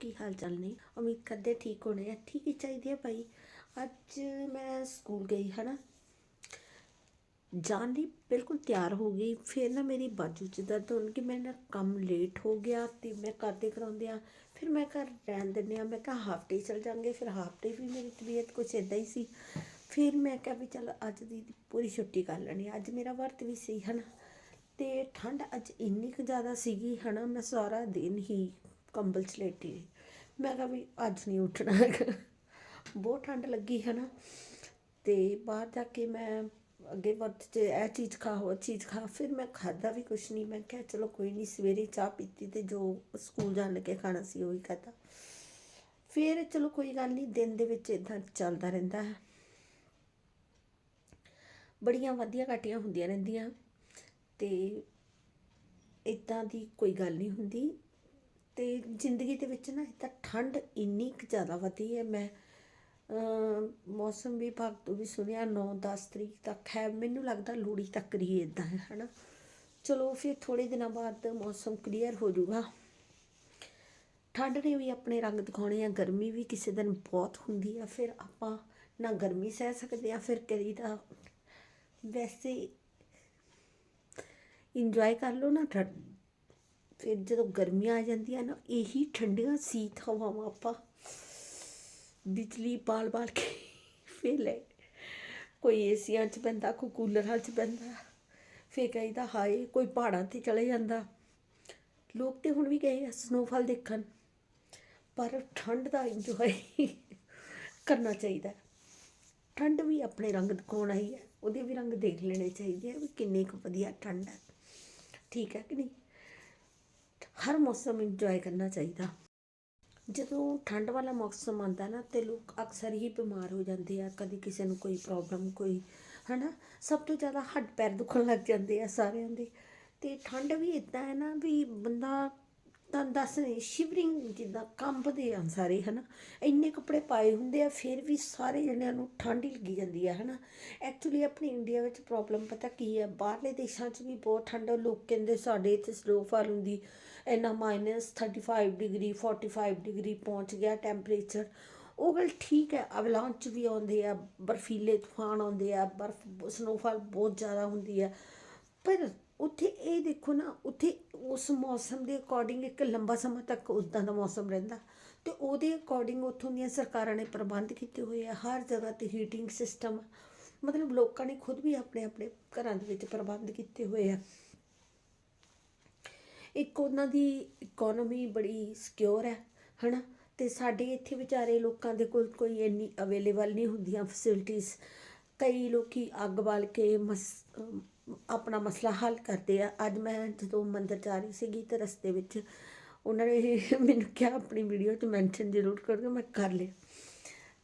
ਕੀ ਹਾਲ ਚਾਲ ਨੇ? ਉਮੀਦ ਕਰਦੇ ਠੀਕ ਹੋਣੇ ਆ। ਠੀਕ ਹੀ ਚਾਹੀਦੀ ਹੈ ਭਾਈ। ਅੱਜ ਮੈਂ ਸਕੂਲ ਗਈ, ਹਨਾ? ਜਾਣ ਲਈ ਬਿਲਕੁਲ ਤਿਆਰ ਹੋ ਗਈ। ਫਿਰ ਨਾ ਮੇਰੀ ਬਾਜੂ 'ਚ ਦਰਦ ਹੋਣ ਕਿ ਮੈਂ ਨਾ ਕੰਮ ਲੇਟ ਹੋ ਗਿਆ ਤੇ ਮੈਂ ਕਰਦੇ ਕਰਾਉਂਦੇ ਆ। ਫਿਰ ਮੈਂ ਘਰ ਰਹਿਣ ਦਿੰਦੇ ਆ ਮੈਂ ਕਿਹਾ ਹਾਫ ਡੇ ਚਲ ਜਾਂਗੇ। ਫਿਰ ਹਾਫ ਡੇ ਵੀ ਮੇਰੀ ਤਬੀਅਤ ਕੁਛ ਇਦਾਂ ਹੀ ਸੀ। ਫਿਰ ਮੈਂ ਕਿਹਾ ਵੀ ਚਲ ਅੱਜ ਦੀ ਪੂਰੀ ਛੁੱਟੀ ਕਰ ਲੈਣੀ ਅੱਜ ਮੇਰਾ ਵਰਤ ਵੀ ਸੀ, ਹਨਾ? ਤੇ ਠੰਡ ਅੱਜ ਇੰਨੀ ਕੁ ਜ਼ਿਆਦਾ ਸੀਗੀ, ਹਨਾ? ਮੈਂ ਸਾਰਾ ਦਿਨ ਹੀ ਕੰਬਲ 'ਚ ਲੇਟੀ ਰਹੀ ਮੈਂ ਕਿਹਾ ਵੀ ਅੱਜ ਨਹੀਂ ਉੱਠਣਾ ਹੈਗਾ। ਬਹੁਤ ਠੰਡ ਲੱਗੀ ਹੈ ਨਾ। ਤੇ ਬਾਹਰ ਜਾ ਕੇ ਮੈਂ ਅੱਗੇ ਵਰਤ 'ਚ ਇਹ ਚੀਜ਼ ਖਾ ਉਹ ਚੀਜ਼ ਖਾ, ਫਿਰ ਮੈਂ ਖਾਦਾ ਵੀ ਕੁਛ ਨਹੀਂ। ਮੈਂ ਕਿਹਾ ਚਲੋ ਕੋਈ ਨਹੀਂ, ਸਵੇਰੇ ਚਾਹ ਪੀਤੀ ਤੇ ਜੋ ਸਕੂਲ ਜਾਣ ਲੱਗੇ ਖਾਣਾ ਸੀ ਉਹ ਹੀ ਖਾਦਾ ਫਿਰ ਚਲੋ ਕੋਈ ਗੱਲ ਨਹੀਂ, ਦਿਨ ਦੇ ਵਿੱਚ ਇਦਾਂ ਚੱਲਦਾ ਰਹਿੰਦਾ ਹੈ। ਬੜੀਆਂ ਵਧੀਆਂ ਘਾਟੀਆਂ ਹੁੰਦੀਆਂ ਰਹਿੰਦੀਆਂ। ਤੇ ਇਦਾਂ ਦੀ ਕੋਈ ਗੱਲ ਨਹੀਂ ਹੁੰਦੀ। ਅਤੇ ਜ਼ਿੰਦਗੀ ਦੇ ਵਿੱਚ ਨਾ ਇੱਦਾਂ ਠੰਡ ਇੰਨੀ ਕੁ ਜ਼ਿਆਦਾ ਵਧੀ ਹੈ, ਮੈਂ ਮੌਸਮ ਵਿਭਾਗ ਤੋਂ ਵੀ ਸੁਣਿਆ 9-10 ਤਰੀਕ ਤੱਕ ਹੈ, ਮੈਨੂੰ ਲੱਗਦਾ ਲੋਹੜੀ ਤੱਕ ਹੀ ਇਦਾਂ ਹੈ ਹਨਾ? ਚਲੋ ਫਿਰ ਥੋੜੇ ਦਿਨਾਂ ਬਾਅਦ ਮੌਸਮ ਕਲੀਅਰ ਹੋ ਜਾਊਗਾ। ਠੰਡ ਨੇ ਵੀ ਆਪਣੇ ਰੰਗ ਦਿਖਾਉਣੇ ਆ, ਗਰਮੀ ਵੀ ਕਿਸੇ ਦਿਨ ਬਹੁਤ ਹੁੰਦੀ ਆ, ਫਿਰ ਆਪਾਂ ਨਾ ਗਰਮੀ ਸਹਿ ਸਕਦੇ ਆ, ਫਿਰ ਕਦੀ ਤਾਂ ਵੈਸੇ ਇੰਜੋਏ ਕਰ ਲਓ ਨਾ ਠੰਡ ਫਿਰ ਜਦੋਂ ਗਰਮੀਆਂ ਆ ਜਾਂਦੀਆਂ ਨਾ, ਇਹੀ ਠੰਡੀਆਂ ਸੀਤ ਹਵਾਵਾਂ ਆਪਾਂ ਬਿਜਲੀ ਬਾਲ ਬਾਲ ਕੇ ਫਿਰ ਲੈ। ਕੋਈ ਏਸੀਆਂ 'ਚ ਪੈਂਦਾ ਕੋਈ ਕੂਲਰਾਂ 'ਚ ਪੈਂਦਾ ਫਿਰ ਕਹੀਦਾ, ਹਾਏ, ਕੋਈ ਪਹਾੜਾਂ ਤੇ ਚਲੇ ਜਾਂਦਾ। ਲੋਕ ਤੇ ਹੁਣ ਵੀ ਗਏ ਆ ਸਨੋਫਾਲ ਦੇਖਣ, ਪਰ ਠੰਡ ਦਾ ਇੰਜੋਏ ਕਰਨਾ ਚਾਹੀਦਾ। ਠੰਡ ਵੀ ਆਪਣੇ ਰੰਗ ਦਿਖਾਉਣ ਹੀ ਹੈ, ਉਹਦੇ ਵੀ ਰੰਗ ਦੇਖ ਲੈਣੇ ਚਾਹੀਦੇ ਆ ਵੀ ਕਿੰਨੇ ਕੁ ਵਧੀਆ ਠੰਡ ਹੈ। ਠੀਕ ਹੈ ਕਿ ਨਹੀਂ? ਹਰ ਮੌਸਮ ਇੰਜੋਏ ਕਰਨਾ ਚਾਹੀਦਾ। ਜਦੋਂ ਠੰਡ ਵਾਲਾ ਮੌਸਮ ਆਉਂਦਾ ਨਾ, ਤੇ ਲੋਕ ਅਕਸਰ ਹੀ ਬਿਮਾਰ ਹੋ ਜਾਂਦੇ ਆ, ਕਦੀ ਕਿਸੇ ਨੂੰ ਕੋਈ ਪ੍ਰੋਬਲਮ ਕੋਈ, ਹਨਾ? ਸਭ ਤੋਂ ਜ਼ਿਆਦਾ ਹੱਡ ਪੈਰ ਦੁਖਣ ਲੱਗ ਜਾਂਦੇ ਆ ਸਾਰਿਆਂ ਦੇ। ਤੇ ਠੰਡ ਵੀ ਇਦਾਂ ਹੈ ਨਾ ਵੀ ਬੰਦਾ ਤਾਂ ਦੱਸ ਨਹੀਂ ਸ਼ਿਵਰਿੰਗ ਜਿੱਦਾਂ ਕੰਬਦੇ ਆ ਸਾਰੇ, ਹਨਾ? ਇੰਨੇ ਕੱਪੜੇ ਪਾਏ ਹੁੰਦੇ ਆ, ਫਿਰ ਵੀ ਸਾਰੇ ਜਣਿਆਂ ਨੂੰ ਠੰਡ ਹੀ ਲੱਗੀ ਜਾਂਦੀ ਆ, ਹਨਾ? ਐਕਚੁਅਲੀ ਆਪਣੇ ਇੰਡੀਆ ਵਿੱਚ ਪ੍ਰੋਬਲਮ ਪਤਾ ਕੀ ਹੈ ਬਾਹਰਲੇ ਦੇਸ਼ਾਂ 'ਚ ਵੀ ਬਹੁਤ ਠੰਡ ਲੋਕ ਕਹਿੰਦੇ ਸਾਡੇ ਇੱਥੇ ਸਨੋਫਾਲ ਹੁੰਦੀ, ਇੰਨਾ ਮਾਈਨਸ 35 ਡਿਗਰੀ 45 ਡਿਗਰੀ ਪਹੁੰਚ ਗਿਆ ਟੈਂਪਰੇਚਰ ਉਹ ਗੱਲ ਠੀਕ ਹੈ ਅਵਲਾਂਚ ਵੀ ਆਉਂਦੇ ਆ, ਬਰਫੀਲੇ ਤੂਫਾਨ ਆਉਂਦੇ ਆ, ਬਰਫ ਸਨੋਫਾਲ ਬਹੁਤ ਜ਼ਿਆਦਾ ਹੁੰਦੀ ਆ। ਪਰ ਉੱਥੇ ਇਹ ਦੇਖੋ ਨਾ, ਉੱਥੇ ਉਸ ਮੌਸਮ ਦੇ ਅਕੋਰਡਿੰਗ ਇੱਕ ਲੰਬਾ ਸਮਾਂ ਤੱਕ ਉਦਾਂ ਦਾ ਮੌਸਮ ਰਹਿੰਦਾ। ਤੇ ਉਹਦੇ ਅਕੋਰਡਿੰਗ ਉੱਥੋਂ ਦੀਆਂ ਸਰਕਾਰਾਂ ਨੇ ਪ੍ਰਬੰਧ ਕੀਤੇ ਹੋਏ ਆ। ਹਰ ਜਗ੍ਹਾ ਤੇ ਹੀਟਿੰਗ ਸਿਸਟਮ ਮਤਲਬ ਲੋਕਾਂ ਨੇ ਖੁਦ ਵੀ ਆਪਣੇ ਆਪਣੇ ਘਰਾਂ ਦੇ ਵਿੱਚ ਪ੍ਰਬੰਧ ਕੀਤੇ ਹੋਏ ਆ। ਇੱਕ ਉਹਨਾਂ ਦੀ ਇਕਨੋਮੀ ਬੜੀ ਸਿਕਿਉਰ ਹੈ ਹਨਾ? ਤੇ ਸਾਡੇ ਇੱਥੇ ਵਿਚਾਰੇ ਲੋਕਾਂ ਦੇ ਕੋਲ ਕੋਈ ਇੰਨੀ ਅਵੇਲੇਬਲ ਨਹੀਂ ਹੁੰਦੀਆਂ ਫੈਸਿਲਿਟੀਆਂ ਕਈ ਲੋਕੀ ਅੱਗ ਬਾਲ ਕੇ ਮਸ, ਆਪਣਾ ਮਸਲਾ ਹੱਲ ਕਰਦੇ ਆ। ਅੱਜ ਮੈਂ ਜਦੋਂ ਮੰਦਰ ਜਾ ਰਹੀ ਸੀਗੀ ਤੇ ਰਸਤੇ ਵਿੱਚ ਉਹਨਾਂ ਨੇ ਮੈਨੂੰ ਕਿਹਾ, ਆਪਣੀ ਵੀਡੀਓ 'ਚ ਮੈਂਸ਼ਨ ਜ਼ਰੂਰ ਕਰੋ ਮੈਂ ਕਰ ਲਿਆ।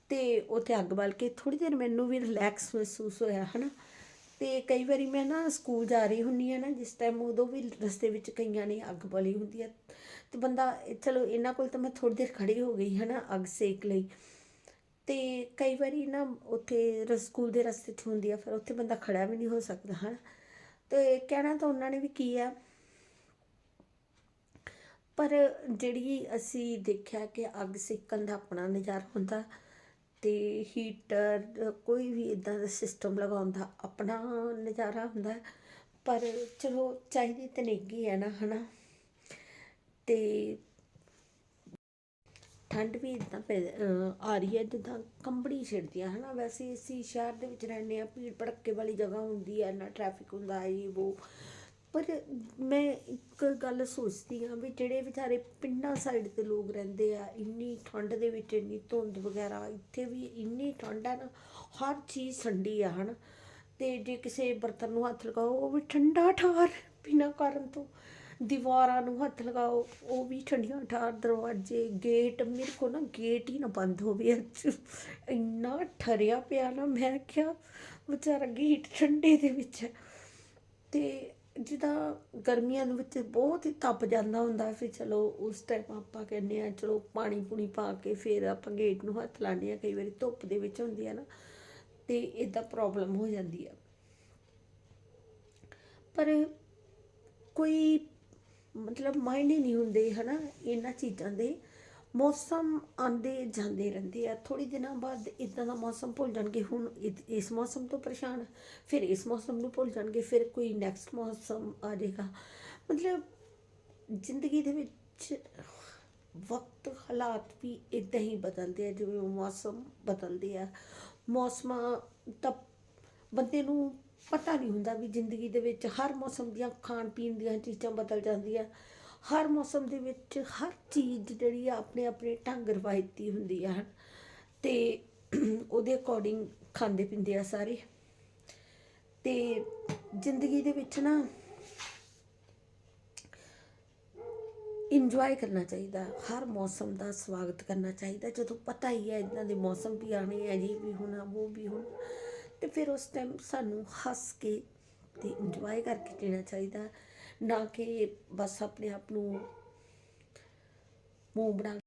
ਤੇ ਉੱਥੇ ਅੱਗ ਬਾਲ ਕੇ ਥੋੜੀ ਦੇਰ ਮੈਨੂੰ ਵੀ ਰਿਲੈਕਸ ਮਹਿਸੂਸ ਹੋਇਆ, ਹਨਾ। ਤੇ ਕਈ ਵਾਰੀ ਮੈਂ ਨਾ ਸਕੂਲ ਜਾ ਰਹੀ ਹੁੰਨੀ ਆ ਨਾ, ਜਿਸ ਟਾਈਮ ਉਦੋਂ ਵੀ ਰਸਤੇ ਵਿੱਚ ਕਈਆਂ ਨੇ ਅੱਗ ਬਾਲੀ ਹੁੰਦੀ ਆ। ਤੇ ਬੰਦਾ, ਚਲੋ, ਇਹਨਾਂ ਕੋਲ ਤਾਂ ਮੈਂ ਥੋੜੀ ਦੇਰ ਖੜੀ ਹੋ ਗਈ, ਹਨਾ, ਅੱਗ ਸੇਕ ਲਈ। ਅਤੇ ਕਈ ਵਾਰੀ ਨਾ ਉੱਥੇ ਰ- ਸਕੂਲ ਦੇ ਰਸਤੇ 'ਚ ਹੁੰਦੀ ਆ, ਫਿਰ ਉੱਥੇ ਬੰਦਾ ਖੜ੍ਹਾ ਵੀ ਨਹੀਂ ਹੋ ਸਕਦਾ, ਹਨ। ਅਤੇ ਕਹਿਣਾ ਤਾਂ ਉਹਨਾਂ ਨੇ ਵੀ ਕੀ ਆ, ਪਰ ਜਿਹੜੀ ਅਸੀਂ ਦੇਖਿਆ ਕਿ ਅੱਗ ਸਿੱਕਣ ਦਾ ਆਪਣਾ ਨਜ਼ਾਰਾ ਹੁੰਦਾ ਅਤੇ ਹੀਟਰ, ਕੋਈ ਵੀ ਇਦਾਂ ਦਾ ਸਿਸਟਮ ਲਗਾਉਣ ਦਾ ਆਪਣਾ ਨਜ਼ਾਰਾ ਹੁੰਦਾ, ਪਰ ਚਲੋ ਚਾਹੀਦੀ ਤਾਂ ਨੇਗੀ ਹੈ ਨਾ, ਹਨਾ। ਤੇ ਠੰਡ ਵੀ ਇਦਾਂ ਆ ਰਹੀ ਹੈ, ਜਿੱਦਾਂ ਕੰਬੜੀ ਛਿੜਦੀਆਂ, ਹਨਾ, ਵੈਸੇ ਅਸੀਂ ਸ਼ਹਿਰ ਦੇ ਵਿੱਚ ਰਹਿੰਦੇ ਆ ਭੀੜ ਭੜੱਕੇ ਵਾਲੀ ਜਗ੍ਹਾ ਹੁੰਦੀ ਹੈ ਨਾ ਟ੍ਰੈਫਿਕ ਹੁੰਦਾ ਹੈ ਇਹ ਉਹ ਪਰ ਮੈਂ ਇੱਕ ਗੱਲ ਸੋਚਦੀ ਹਾਂ ਵੀ ਜਿਹੜੇ ਵਿਚਾਰੇ ਪਿੰਡਾਂ ਸਾਈਡ ਤੇ ਲੋਕ ਰਹਿੰਦੇ ਆ, ਇੰਨੀ ਠੰਡ ਦੇ ਵਿੱਚ, ਇੰਨੀ ਧੁੰਦ ਵਗੈਰਾ, ਇੱਥੇ ਵੀ ਇੰਨੀ ਠੰਡ ਹੈ ਨਾ, ਹਰ ਚੀਜ਼ ਠੰਡੀ ਆ, ਹਨ। ਤੇ ਜੇ ਕਿਸੇ ਬਰਤਨ ਨੂੰ ਹੱਥ ਲਗਾਓ, ਉਹ ਵੀ ਠੰਡਾ ਠਾਰ ਬਿਨਾਂ ਕਾਰਨ ਤੋਂ। ਦੀਵਾਰਾਂ ਨੂੰ ਹੱਥ ਲਗਾਓ, ਉਹ ਵੀ ਠੰਡੀਆਂ ਠਾਰ ਦਰਵਾਜ਼ੇ ਗੇਟ ਮੇਰੇ ਕੋਲ ਨਾ ਗੇਟ ਹੀ ਨਾ ਬੰਦ ਹੋਵੇ ਅੱਜ ਇੰਨਾ ਠਰਿਆ ਪਿਆ ਨਾ, ਮੈਂ ਕਿਹਾ ਵਿਚਾਰਾ ਗੇਟ ਠੰਡੇ ਦੇ ਵਿੱਚ ਹੈ। ਤੇ ਜਿੱਦਾਂ ਗਰਮੀਆਂ ਦੇ ਵਿੱਚ ਬਹੁਤ ਹੀ ਤਪ ਜਾਂਦਾ ਹੁੰਦਾ ਫਿਰ ਚਲੋ ਉਸ ਟਾਈਮ ਆਪਾਂ ਕਹਿੰਦੇ ਆ ਚਲੋ ਪਾਣੀ ਪੂਣੀ ਪਾ ਕੇ ਫਿਰ ਆਪਾਂ ਗੇਟ ਨੂੰ ਹੱਥ ਲਾਉਂਦੇ ਆ ਕਈ ਵਾਰੀ ਧੁੱਪ ਦੇ ਵਿੱਚ ਹੁੰਦੀ ਆ ਨਾ, ਤੇ ਇਦਾਂ ਪ੍ਰੋਬਲਮ ਹੋ ਜਾਂਦੀ ਆ ਪਰ ਕੋਈ ਮਤਲਬ ਮਾਇਨੇ ਨਹੀਂ ਹੁੰਦੇ, ਹਨਾ? ਇਹਨਾਂ ਚੀਜ਼ਾਂ ਦੇ। ਮੌਸਮ ਆਉਂਦੇ ਜਾਂਦੇ ਰਹਿੰਦੇ ਆ। ਥੋੜੀ ਦਿਨਾਂ ਬਾਅਦ ਇਦਾਂ ਦਾ ਮੌਸਮ ਭੁੱਲ ਜਾਣਗੇ। ਹੁਣ ਇ- ਇਸ ਮੌਸਮ ਤੋਂ ਪਰੇਸ਼ਾਨ, ਫਿਰ ਇਸ ਮੌਸਮ ਨੂੰ ਭੁੱਲ ਜਾਣਗੇ, ਫਿਰ ਕੋਈ ਨੈਕਸਟ ਮੌਸਮ ਆ ਜਾਏਗਾ। ਮਤਲਬ ਜ਼ਿੰਦਗੀ ਦੇ ਵਿੱਚ ਵਕਤ, ਹਾਲਾਤ ਵੀ ਇਦਾਂ ਹੀ ਬਦਲਦੇ ਆ, ਜਿਵੇਂ ਮੌਸਮ ਬਦਲਦੇ ਆ। ਮੌਸਮਾਂ ਤਾਂ ਬੰਦੇ ਨੂੰ ਪਤਾ ਨਹੀਂ ਹੁੰਦਾ ਵੀ ਜ਼ਿੰਦਗੀ ਦੇ ਵਿੱਚ ਹਰ ਮੌਸਮ ਦੀਆਂ ਖਾਣ ਪੀਣ ਦੀਆਂ ਚੀਜ਼ਾਂ ਬਦਲ ਜਾਂਦੀਆਂ। ਹਰ ਮੌਸਮ ਦੇ ਵਿੱਚ ਹਰ ਚੀਜ਼ ਜਿਹੜੀ ਆ ਆਪਣੇ ਆਪਣੇ ਢੰਗ ਰਵਾਇਤੀ ਹੁੰਦੀ ਆ ਹਨ। ਤੇ ਉਹਦੇ ਅਕੋਰਡਿੰਗ ਖਾਂਦੇ ਪੀਂਦੇ ਆ ਸਾਰੇ। ਤੇ ਜ਼ਿੰਦਗੀ ਦੇ ਵਿੱਚ ਨਾ ਇੰਜੋਏ ਕਰਨਾ ਚਾਹੀਦਾ, ਹਰ ਮੌਸਮ ਦਾ ਸਵਾਗਤ ਕਰਨਾ ਚਾਹੀਦਾ। ਜਦੋਂ ਪਤਾ ਹੀ ਹੈ ਇਦਾਂ ਦੇ ਮੌਸਮ ਵੀ ਆਣੇ ਆ ਜੀ ਵੀ ਹੋਣਾ, ਉਹ ਵੀ ਹੋਣਾ। ਤੇ ਫਿਰ ਉਸ ਟਾਈਮ ਸਾਨੂੰ ਹੱਸ ਕੇ ਤੇ ਇੰਜੋਏ ਕਰਕੇ ਜੀਣਾ ਚਾਹੀਦਾ। ਨਾ ਕਿ ਬਸ ਆਪਣੇ ਆਪ ਨੂੰ ਮੂੰਹ ਬਣਾ